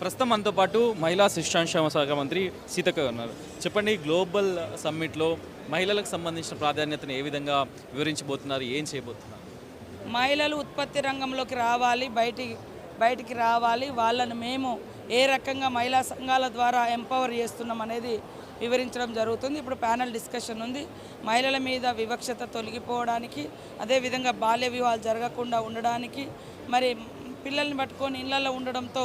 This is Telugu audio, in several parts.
ప్రస్తుతం మనతో పాటు మహిళా శిక్షాంశ శాఖ మంత్రి సీతక్క ఉన్నారు. చెప్పండి గ్లోబల్ సమ్మిట్లో మహిళలకు సంబంధించిన ప్రాధాన్యతను ఏ విధంగా వివరించబోతున్నారు ఏం చేయబోతున్నారు? మహిళలు ఉత్పత్తి రంగంలోకి రావాలి బయటికి బయటికి రావాలి వాళ్ళను మేము ఏ రకంగా మహిళా సంఘాల ద్వారా ఎంపవర్ చేస్తున్నాం అనేది వివరించడం జరుగుతుంది. ఇప్పుడు ప్యానల్ డిస్కషన్ ఉంది. మహిళల మీద వివక్షత తొలగిపోవడానికి అదేవిధంగా బాల్య వివాహాలు జరగకుండా ఉండడానికి మరి పిల్లల్ని పట్టుకొని ఇళ్ళలో ఉండడంతో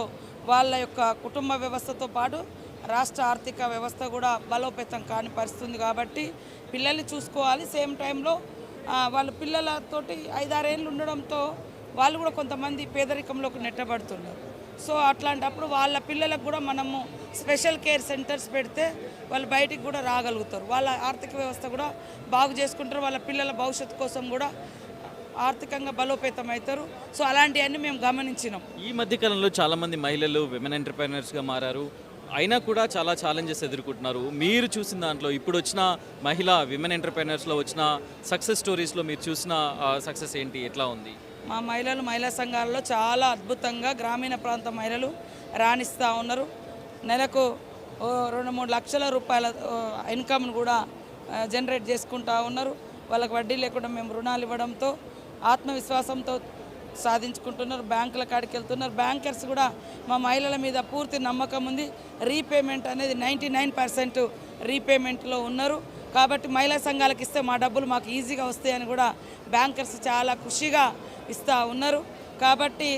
వాళ్ళ యొక్క కుటుంబ వ్యవస్థతో పాటు రాష్ట్ర ఆర్థిక వ్యవస్థ కూడా బలోపేతం కాని పరిస్థితుంది కాబట్టి పిల్లల్ని చూసుకోవాలి. సేమ్ టైంలో వాళ్ళ పిల్లలతోటి ఐదారేళ్ళు ఉండడంతో వాళ్ళు కూడా కొంతమంది పేదరికంలోకి నెట్టబడుతున్నారు. సో అట్లాంటప్పుడు వాళ్ళ పిల్లలకు కూడా మనము స్పెషల్ కేర్ సెంటర్స్ పెడితే వాళ్ళు బయటికి కూడా రాగలుగుతారు. వాళ్ళ ఆర్థిక వ్యవస్థ కూడా బాగు చేసుకుంటారు. వాళ్ళ పిల్లల భవిష్యత్తు కోసం కూడా ఆర్థికంగా బలోపేతం అవుతారు సో అలాంటివన్నీ మేము గమనించినాం. ఈ మధ్య కాలంలో చాలామంది మహిళలు విమెన్ ఎంటర్ప్రైనర్స్గా మారారు. అయినా కూడా చాలా ఛాలెంజెస్ ఎదుర్కొంటున్నారు. మీరు చూసిన దాంట్లో ఇప్పుడు వచ్చిన మహిళా విమెన్ ఎంటర్ప్రైనర్స్లో వచ్చిన సక్సెస్ స్టోరీస్లో మీరు చూసిన సక్సెస్ ఏంటి? ఎట్లా ఉంది? మా మహిళలు మహిళా సంఘాలలో చాలా అద్భుతంగా గ్రామీణ ప్రాంత మహిళలు రాణిస్తూ ఉన్నారు. నెలకు రెండు మూడు లక్షల రూపాయల ఇన్కమ్ను కూడా జనరేట్ చేసుకుంటా ఉన్నారు. వాళ్ళకి వడ్డీ లేకుండా మేము రుణాలు ఇవ్వడంతో ఆత్మవిశ్వాసంతో సాధించుకుంటున్నారు బ్యాంకుల కాడికి వెళ్తున్నారు. బ్యాంకర్స్ కూడా మా మహిళల మీద పూర్తి నమ్మకం ఉంది. రీపేమెంట్ అనేది నైంటీ నైన్ పర్సెంట్ రీపేమెంట్లో ఉన్నారు. కాబట్టి మహిళా సంఘాలకు ఇస్తే మా డబ్బులు మాకు ఈజీగా వస్తాయని కూడా బ్యాంకర్స్ చాలా ఖుషిగా ఇస్తూ ఉన్నారు. కాబట్టి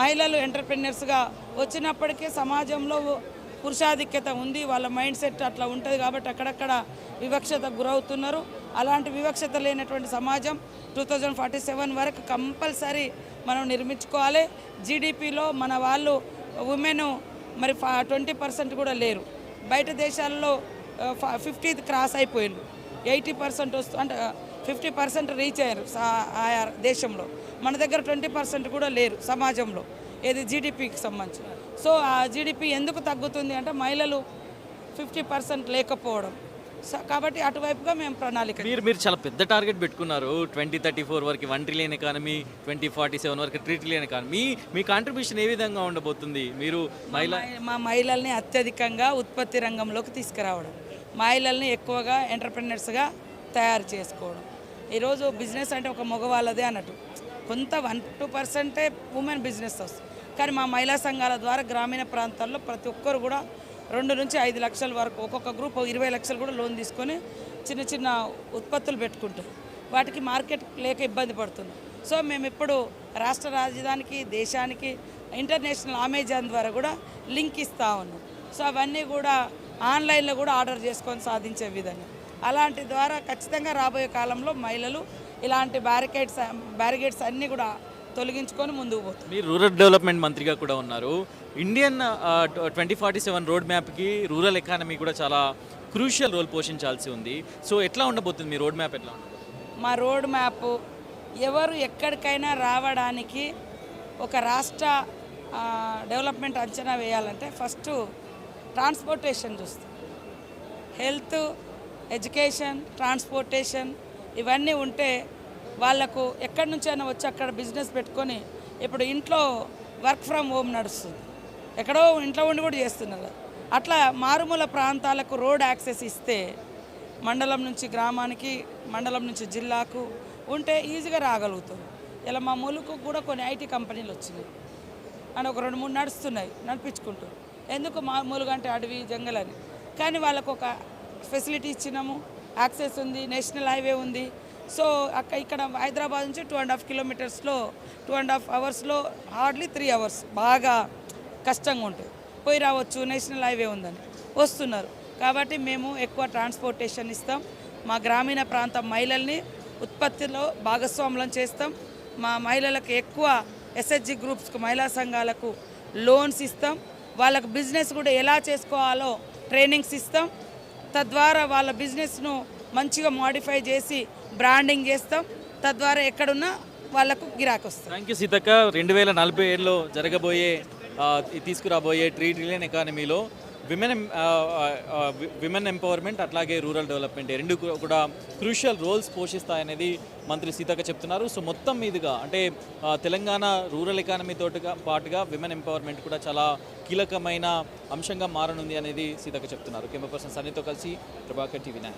మహిళలు ఎంటర్ప్రెన్యూర్స్గా వచ్చినప్పటికీ సమాజంలో పురుషాధిక్యత ఉంది. వాళ్ళ మైండ్ సెట్ అట్లా ఉంటుంది కాబట్టి అక్కడక్కడ వివక్షత గురవుతున్నారు. అలాంటి వివక్షత లేనటువంటి సమాజం టూ థౌజండ్ ఫార్టీ సెవెన్ వరకు కంపల్సరీ మనం నిర్మించుకోవాలి. జీడిపిలో మన వాళ్ళు ఉమెన్ మరి ట్వంటీ పర్సెంట్ కూడా లేరు. బయట దేశాల్లో ఫిఫ్టీ క్రాస్ అయిపోయిండ్రు ఎయిటీ పర్సెంట్ వస్తు అంటే ఫిఫ్టీ పర్సెంట్ రీచ్ అయ్యారు ఆయా దేశంలో. మన దగ్గర ట్వంటీ పర్సెంట్ కూడా లేరు సమాజంలో ఏది జీడిపికి సంబంధించి సో ఆ జీడిపి ఎందుకు తగ్గుతుంది అంటే మహిళలు ఫిఫ్టీ పర్సెంట్ లేకపోవడం. కాబట్టి అటువైపుగా మేము ప్రణాళిక మీరు మీరు చాలా పెద్ద టార్గెట్ పెట్టుకున్నారు. ట్వంటీ థర్టీ ఫోర్ వరకు one trillion economy twenty forty seven వరకు త్రీ ట్రిలియన్ ఎకానమీ. మీ కాంట్రిబ్యూషన్ ఏ విధంగా ఉండబోతుంది? మీరు మహిళ మా మహిళల్ని అత్యధికంగా ఉత్పత్తి రంగంలోకి తీసుకురావడం. మహిళల్ని ఎక్కువగా ఎంటర్ప్రినర్స్గా తయారు చేసుకోవడం. ఈరోజు బిజినెస్ అంటే ఒక మగవాళ్ళదే అన్నట్టు. కొంత వన్ టూ పర్సెంటే ఉమెన్ బిజినెస్ వస్తుంది. కానీ మా మహిళా సంఘాల ద్వారా గ్రామీణ ప్రాంతాల్లో ప్రతి ఒక్కరు కూడా రెండు నుంచి ఐదు లక్షల వరకు ఒక్కొక్క గ్రూప్ ఇరవై లక్షలు కూడా లోన్ తీసుకొని చిన్న చిన్న ఉత్పత్తులు పెట్టుకుంటారు వాటికి మార్కెట్ లేక ఇబ్బంది పడుతుంది. సో మేము ఇప్పుడు రాష్ట్ర రాజధానికి దేశానికి ఇంటర్నేషనల్ అమెజాన్ ద్వారా కూడా లింక్ ఇస్తూ ఉన్నాం. సో అవన్నీ కూడా ఆన్లైన్లో కూడా ఆర్డర్ చేసుకొని సాధించే విధంగా. అలాంటి ద్వారా ఖచ్చితంగా రాబోయే కాలంలో మహిళలు ఇలాంటి బ్యారికేడ్స్ బ్యారికేడ్స్ అన్నీ కూడా తొలగించుకొని ముందుకు పోతారు మీరు రూరల్ డెవలప్మెంట్ మంత్రిగా కూడా ఉన్నారు. Indian twenty forty seven road మ్యాప్కి rural economy కూడా చాలా క్రూషియల్ రోల్ పోషించాల్సి ఉంది. సో ఎట్లా ఉండబోతుంది? మీ రోడ్ మ్యాప్ ఎట్లా ఉండబోతుంది? మా రోడ్ మ్యాప్ ఎవరు ఎక్కడికైనా రావడానికి ఒక రాష్ట్ర డెవలప్మెంట్ అంచనా వేయాలంటే ఫస్ట్ ట్రాన్స్పోర్టేషన్ చూస్తాం. హెల్త్ ఎడ్యుకేషన్ ట్రాన్స్పోర్టేషన్ ఇవన్నీ ఉంటే వాళ్ళకు ఎక్కడి నుంచైనా వచ్చి అక్కడ బిజినెస్ పెట్టుకొని ఇప్పుడు ఇంట్లో వర్క్ ఫ్రమ్ హోమ్ నడుస్తుంది. ఎక్కడో ఇంట్లో ఉండి కూడా చేస్తున్నారు. అట్లా మారుమూల ప్రాంతాలకు రోడ్ యాక్సెస్ ఇస్తే మండలం నుంచి గ్రామానికి మండలం నుంచి జిల్లాకు ఉంటే ఈజీగా రాగలుగుతారు. ఇలా మా ములుకు కూడా కొన్ని ఐటీ కంపెనీలు వచ్చినాయి. అని ఒక రెండు మూడు నడుస్తున్నాయి నడిపించుకుంటూ. ఎందుకు మామూలుగా అంటే అడవి జంగల్ అని? కానీ వాళ్ళకు ఒక ఫెసిలిటీ ఇచ్చినాము. యాక్సెస్ ఉంది నేషనల్ హైవే ఉంది. సో అక్క ఇక్కడ హైదరాబాద్ నుంచి టూ అండ్ హాఫ్ కిలోమీటర్స్లో టూ అండ్ హాఫ్ అవర్స్లో హార్డ్లీ త్రీ అవర్స్ బాగా కష్టంగా ఉంటుంది. పోయి రావచ్చు నేషనల్ హైవే ఉందని. వస్తున్నారు. కాబట్టి మేము ఎక్కువ ట్రాన్స్పోర్టేషన్ ఇస్తాం. మా గ్రామీణ ప్రాంత మహిళల్ని ఉత్పత్తిలో భాగస్వాములం చేస్తాం. మా మహిళలకు ఎక్కువ ఎస్హెచ్జి గ్రూప్స్కు మహిళా సంఘాలకు లోన్స్ ఇస్తాం. వాళ్ళకు బిజినెస్ కూడా ఎలా చేసుకోవాలో ట్రైనింగ్స్ ఇస్తాం. తద్వారా వాళ్ళ బిజినెస్ను మంచిగా మోడిఫై చేసి బ్రాండింగ్ చేస్తాం. తద్వారా ఎక్కడున్నా వాళ్ళకు గిరాకీ వస్తుంది. Thank you Seethakka. రెండు వేల నలభై ఏడులో జరగబోయే తీసుకురాబోయే త్రీ ట్రిలియన్ ఎకానమీలో విమెన్ విమెన్ ఎంపవర్మెంట్ అట్లాగే రూరల్ డెవలప్మెంట్ రెండు కూడా క్రూషియల్ రోల్స్ పోషిస్తాయనేది మంత్రి సీతక్క చెప్తున్నారు. సో మొత్తం మీదుగా అంటే తెలంగాణ రూరల్ ఎకానమీ తోటిగా పాటుగా విమెన్ ఎంపవర్మెంట్ కూడా చాలా కీలకమైన అంశంగా మారనుంది అనేది సీతక్క చెప్తున్నారు. కెమెరా పర్సన్ సన్నీతో కలిసి ప్రభాకర్ టీవీ నైన్.